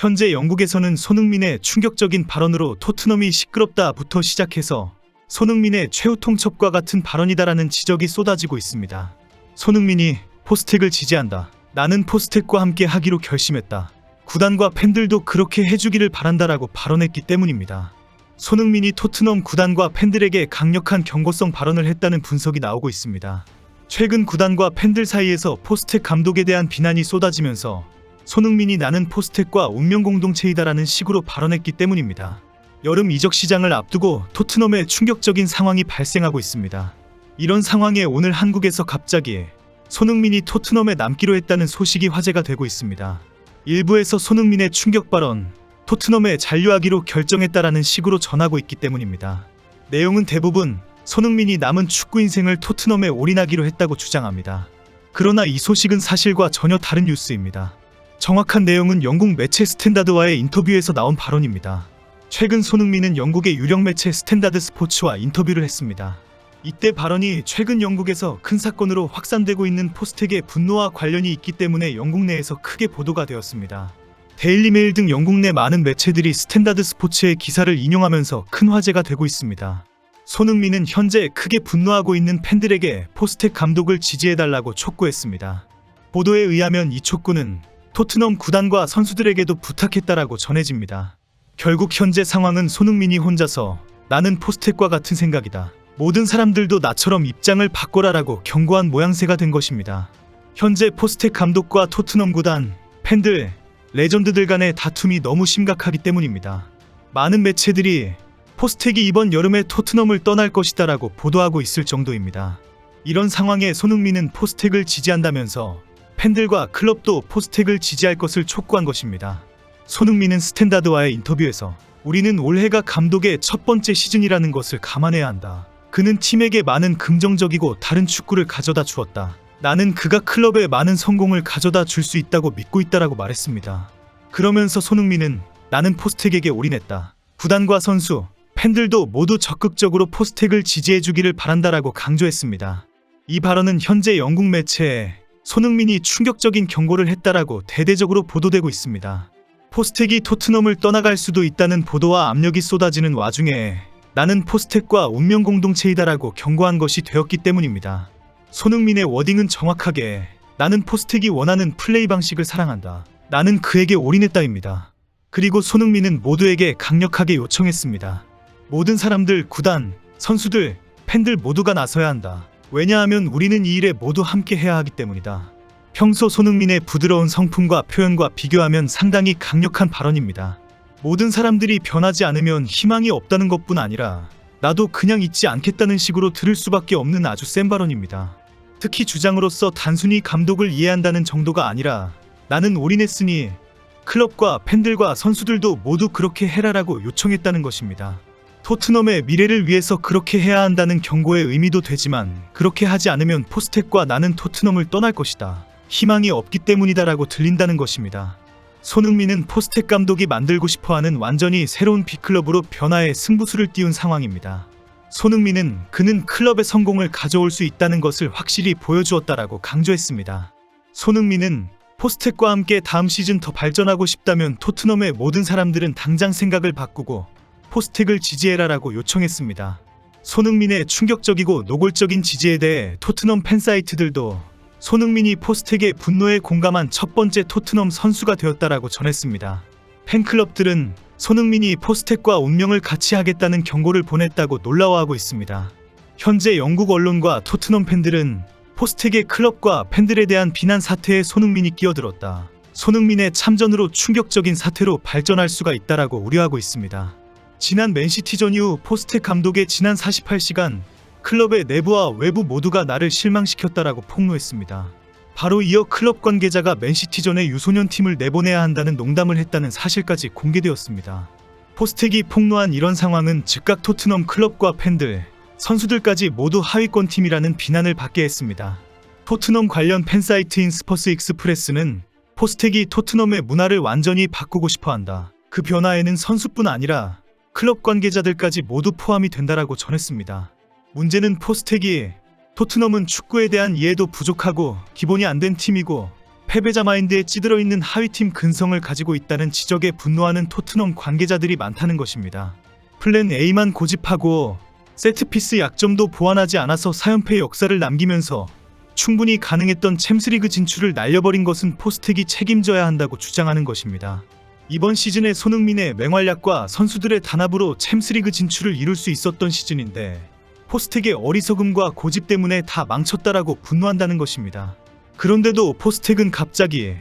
현재 영국에서는 손흥민의 충격적인 발언으로 토트넘이 시끄럽다부터 시작해서 손흥민의 최후 통첩과 같은 발언이다라는 지적이 쏟아지고 있습니다. 손흥민이 포스텍을 지지한다. 나는 포스텍과 함께 하기로 결심했다. 구단과 팬들도 그렇게 해주기를 바란다라고 발언했기 때문입니다. 손흥민이 토트넘 구단과 팬들에게 강력한 경고성 발언을 했다는 분석이 나오고 있습니다. 최근 구단과 팬들 사이에서 포스텍 감독에 대한 비난이 쏟아지면서 손흥민이 나는 포스텍과 운명 공동체이다라는 식으로 발언했기 때문입니다. 여름 이적 시장을 앞두고 토트넘에 충격적인 상황이 발생하고 있습니다. 이런 상황에 오늘 한국에서 갑자기 손흥민이 토트넘에 남기로 했다는 소식이 화제가 되고 있습니다. 일부에서 손흥민의 충격 발언, 토트넘에 잔류하기로 결정했다라는 식으로 전하고 있기 때문입니다. 내용은 대부분 손흥민이 남은 축구 인생을 토트넘에 올인하기로 했다고 주장합니다. 그러나 이 소식은 사실과 전혀 다른 뉴스입니다. 정확한 내용은 영국 매체 스탠다드와의 인터뷰에서 나온 발언입니다. 최근 손흥민은 영국의 유력 매체 스탠다드 스포츠와 인터뷰를 했습니다. 이때 발언이 최근 영국에서 큰 사건으로 확산되고 있는 포스텍의 분노와 관련이 있기 때문에 영국 내에서 크게 보도가 되었습니다. 데일리메일 등 영국 내 많은 매체들이 스탠다드 스포츠의 기사를 인용하면서 큰 화제가 되고 있습니다. 손흥민은 현재 크게 분노하고 있는 팬들에게 포스텍 감독을 지지해달라고 촉구했습니다. 보도에 의하면 이 촉구는 토트넘 구단과 선수들에게도 부탁했다라고 전해집니다. 결국 현재 상황은 손흥민이 혼자서 나는 포스텍과 같은 생각이다. 모든 사람들도 나처럼 입장을 바꿔라라고 경고한 모양새가 된 것입니다. 현재 포스텍 감독과 토트넘 구단, 팬들, 레전드들 간의 다툼이 너무 심각하기 때문입니다. 많은 매체들이 포스텍이 이번 여름에 토트넘을 떠날 것이다라고 보도하고 있을 정도입니다. 이런 상황에 손흥민은 포스텍을 지지한다면서 팬들과 클럽도 포스텍을 지지할 것을 촉구한 것입니다. 손흥민은 스탠다드와의 인터뷰에서 우리는 올해가 감독의 첫 번째 시즌이라는 것을 감안해야 한다. 그는 팀에게 많은 긍정적이고 다른 축구를 가져다 주었다. 나는 그가 클럽에 많은 성공을 가져다 줄 수 있다고 믿고 있다라고 말했습니다. 그러면서 손흥민은 나는 포스텍에게 올인했다. 구단과 선수, 팬들도 모두 적극적으로 포스텍을 지지해 주기를 바란다라고 강조했습니다. 이 발언은 현재 영국 매체에 손흥민이 충격적인 경고를 했다라고 대대적으로 보도되고 있습니다. 포스텍이 토트넘을 떠나갈 수도 있다는 보도와 압력이 쏟아지는 와중에 나는 포스텍과 운명 공동체이다라고 경고한 것이 되었기 때문입니다. 손흥민의 워딩은 정확하게 나는 포스텍이 원하는 플레이 방식을 사랑한다. 나는 그에게 올인했다입니다. 그리고 손흥민은 모두에게 강력하게 요청했습니다. 모든 사람들, 구단, 선수들, 팬들 모두가 나서야 한다. 왜냐하면 우리는 이 일에 모두 함께 해야 하기 때문이다. 평소 손흥민의 부드러운 성품과 표현과 비교하면 상당히 강력한 발언입니다. 모든 사람들이 변하지 않으면 희망이 없다는 것뿐 아니라 나도 그냥 있지 않겠다는 식으로 들을 수밖에 없는 아주 센 발언입니다. 특히 주장으로서 단순히 감독을 이해한다는 정도가 아니라 나는 올인했으니 클럽과 팬들과 선수들도 모두 그렇게 해라라고 요청했다는 것입니다. 토트넘의 미래를 위해서 그렇게 해야 한다는 경고의 의미도 되지만 그렇게 하지 않으면 포스텍과 나는 토트넘을 떠날 것이다. 희망이 없기 때문이다라고 들린다는 것입니다. 손흥민은 포스텍 감독이 만들고 싶어하는 완전히 새로운 B클럽으로 변화의 승부수를 띄운 상황입니다. 손흥민은 그는 클럽의 성공을 가져올 수 있다는 것을 확실히 보여주었다라고 강조했습니다. 손흥민은 포스텍과 함께 다음 시즌 더 발전하고 싶다면 토트넘의 모든 사람들은 당장 생각을 바꾸고 포스텍을 지지해라라고 요청했습니다. 손흥민의 충격적이고 노골적인 지지에 대해 토트넘 팬사이트들도 손흥민이 포스텍의 분노에 공감한 첫 번째 토트넘 선수가 되었다라고 전했습니다. 팬클럽들은 손흥민이 포스텍과 운명을 같이 하겠다는 경고를 보냈다고 놀라워하고 있습니다. 현재 영국 언론과 토트넘 팬들은 포스텍의 클럽과 팬들에 대한 비난 사태에 손흥민이 끼어들었다. 손흥민의 참전으로 충격적인 사태로 발전할 수가 있다라고 우려하고 있습니다. 지난 맨시티전 이후 포스텍 감독의 지난 48시간 클럽의 내부와 외부 모두가 나를 실망시켰다라고 폭로했습니다. 바로 이어 클럽 관계자가 맨시티전에 유소년 팀을 내보내야 한다는 농담을 했다는 사실까지 공개되었습니다. 포스텍이 폭로한 이런 상황은 즉각 토트넘 클럽과 팬들, 선수들까지 모두 하위권 팀이라는 비난을 받게 했습니다. 토트넘 관련 팬사이트인 스퍼스 익스프레스는 포스텍이 토트넘의 문화를 완전히 바꾸고 싶어 한다. 그 변화에는 선수뿐 아니라 클럽 관계자들까지 모두 포함이 된다라고 전했습니다. 문제는 포스텍이 토트넘은 축구에 대한 이해도 부족하고 기본이 안 된 팀이고 패배자 마인드에 찌들어 있는 하위팀 근성을 가지고 있다는 지적에 분노하는 토트넘 관계자들이 많다는 것입니다. 플랜 A만 고집하고 세트피스 약점도 보완하지 않아서 4연패 역사를 남기면서 충분히 가능했던 챔스리그 진출을 날려버린 것은 포스텍이 책임져야 한다고 주장하는 것입니다. 이번 시즌에 손흥민의 맹활약과 선수들의 단합으로 챔스리그 진출을 이룰 수 있었던 시즌인데 포스텍의 어리석음과 고집 때문에 다 망쳤다라고 분노한다는 것입니다. 그런데도 포스텍은 갑자기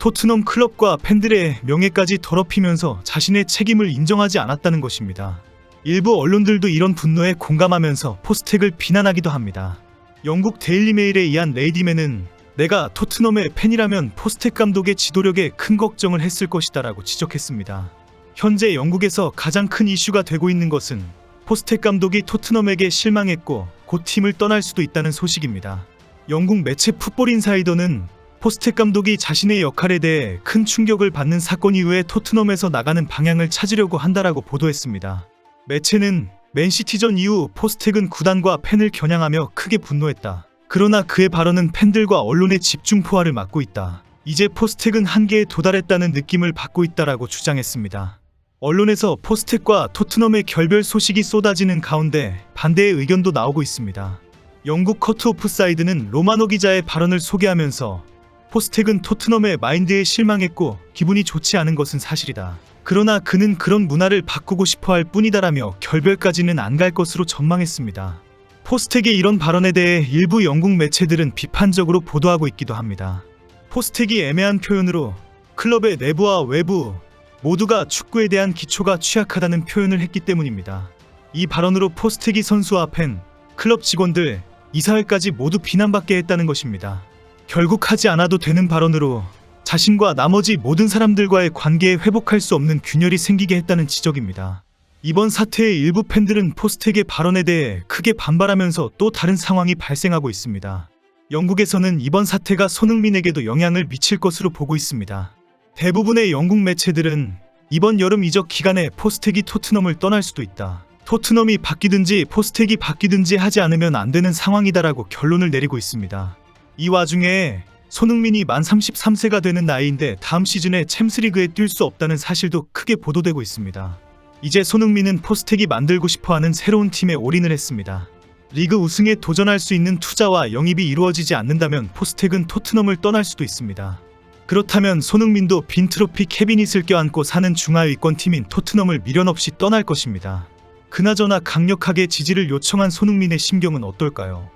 토트넘 클럽과 팬들의 명예까지 더럽히면서 자신의 책임을 인정하지 않았다는 것입니다. 일부 언론들도 이런 분노에 공감하면서 포스텍을 비난하기도 합니다. 영국 데일리메일에 의한 레이디맨은 내가 토트넘의 팬이라면 포스텍 감독의 지도력에 큰 걱정을 했을 것이다라고 지적했습니다. 현재 영국에서 가장 큰 이슈가 되고 있는 것은 포스텍 감독이 토트넘에게 실망했고 곧 팀을 떠날 수도 있다는 소식입니다. 영국 매체 풋볼 인사이더는 포스텍 감독이 자신의 역할에 대해 큰 충격을 받는 사건 이후에 토트넘에서 나가는 방향을 찾으려고 한다라고 보도했습니다. 매체는 맨시티전 이후 포스텍은 구단과 팬을 겨냥하며 크게 분노했다. 그러나 그의 발언은 팬들과 언론의 집중 포화를 막고 있다. 이제 포스텍은 한계에 도달했다는 느낌을 받고 있다라고 주장했습니다. 언론에서 포스텍과 토트넘의 결별 소식이 쏟아지는 가운데 반대의 의견도 나오고 있습니다. 영국 커트 오프 사이드는 로마노 기자의 발언을 소개하면서 포스텍은 토트넘의 마인드에 실망했고 기분이 좋지 않은 것은 사실이다. 그러나 그는 그런 문화를 바꾸고 싶어 할 뿐이다라며 결별까지는 안 갈 것으로 전망했습니다. 포스텍의 이런 발언에 대해 일부 영국 매체들은 비판적으로 보도하고 있기도 합니다. 포스텍이 애매한 표현으로 클럽의 내부와 외부 모두가 축구에 대한 기초가 취약하다는 표현을 했기 때문입니다. 이 발언으로 포스텍이 선수와 팬, 클럽 직원들, 이사회까지 모두 비난받게 했다는 것입니다. 결국 하지 않아도 되는 발언으로 자신과 나머지 모든 사람들과의 관계에 회복할 수 없는 균열이 생기게 했다는 지적입니다. 이번 사태의 일부 팬들은 포스텍의 발언에 대해 크게 반발하면서 또 다른 상황이 발생하고 있습니다. 영국에서는 이번 사태가 손흥민에게도 영향을 미칠 것으로 보고 있습니다. 대부분의 영국 매체들은 이번 여름 이적 기간에 포스텍이 토트넘을 떠날 수도 있다. 토트넘이 바뀌든지 포스텍이 바뀌든지 하지 않으면 안 되는 상황이다라고 결론을 내리고 있습니다. 이 와중에 손흥민이 만 33세가 되는 나이인데 다음 시즌에 챔스리그에 뛸 수 없다는 사실도 크게 보도되고 있습니다. 이제 손흥민은 포스텍이 만들고 싶어하는 새로운 팀에 올인을 했습니다. 리그 우승에 도전할 수 있는 투자와 영입이 이루어지지 않는다면 포스텍은 토트넘을 떠날 수도 있습니다. 그렇다면 손흥민도 빈 트로피 캐비닛을 껴안고 사는 중하위권 팀인 토트넘을 미련 없이 떠날 것입니다. 그나저나 강력하게 지지를 요청한 손흥민의 심경은 어떨까요?